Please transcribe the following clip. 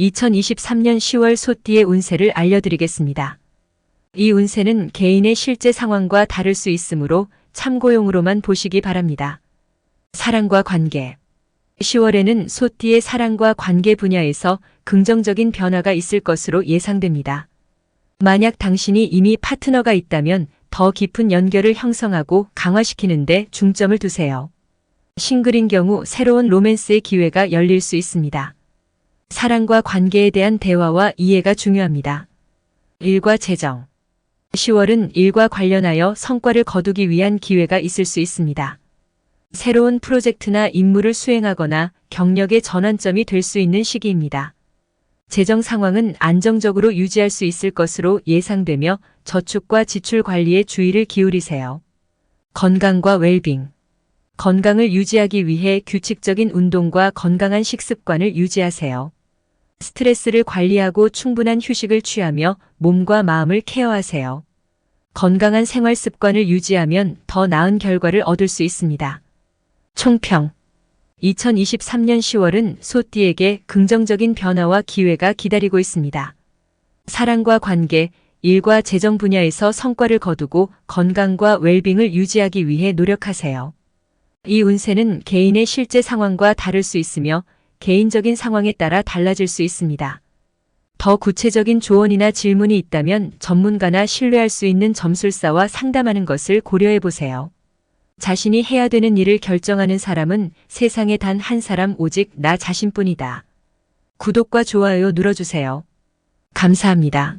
2023년 10월 소띠의 운세를 알려드리겠습니다. 이 운세는 개인의 실제 상황과 다를 수 있으므로 참고용으로만 보시기 바랍니다. 사랑과 관계 10월에는 소띠의 사랑과 관계 분야에서 긍정적인 변화가 있을 것으로 예상됩니다. 만약 당신이 이미 파트너가 있다면 더 깊은 연결을 형성하고 강화시키는데 중점을 두세요. 싱글인 경우 새로운 로맨스의 기회가 열릴 수 있습니다. 사랑과 관계에 대한 대화와 이해가 중요합니다. 일과 재정 10월은 일과 관련하여 성과를 거두기 위한 기회가 있을 수 있습니다. 새로운 프로젝트나 임무를 수행하거나 경력의 전환점이 될 수 있는 시기입니다. 재정 상황은 안정적으로 유지할 수 있을 것으로 예상되며 저축과 지출 관리에 주의를 기울이세요. 건강과 웰빙. 건강을 유지하기 위해 규칙적인 운동과 건강한 식습관을 유지하세요. 스트레스를 관리하고 충분한 휴식을 취하며 몸과 마음을 케어하세요. 건강한 생활 습관을 유지하면 더 나은 결과를 얻을 수 있습니다. 총평 2023년 10월은 소띠에게 긍정적인 변화와 기회가 기다리고 있습니다. 사랑과 관계, 일과 재정 분야에서 성과를 거두고 건강과 웰빙을 유지하기 위해 노력하세요. 이 운세는 개인의 실제 상황과 다를 수 있으며 개인적인 상황에 따라 달라질 수 있습니다. 더 구체적인 조언이나 질문이 있다면 전문가나 신뢰할 수 있는 점술사와 상담하는 것을 고려해 보세요. 자신이 해야 되는 일을 결정하는 사람은 세상에 단 한 사람 오직 나 자신뿐이다. 구독과 좋아요 눌러주세요. 감사합니다.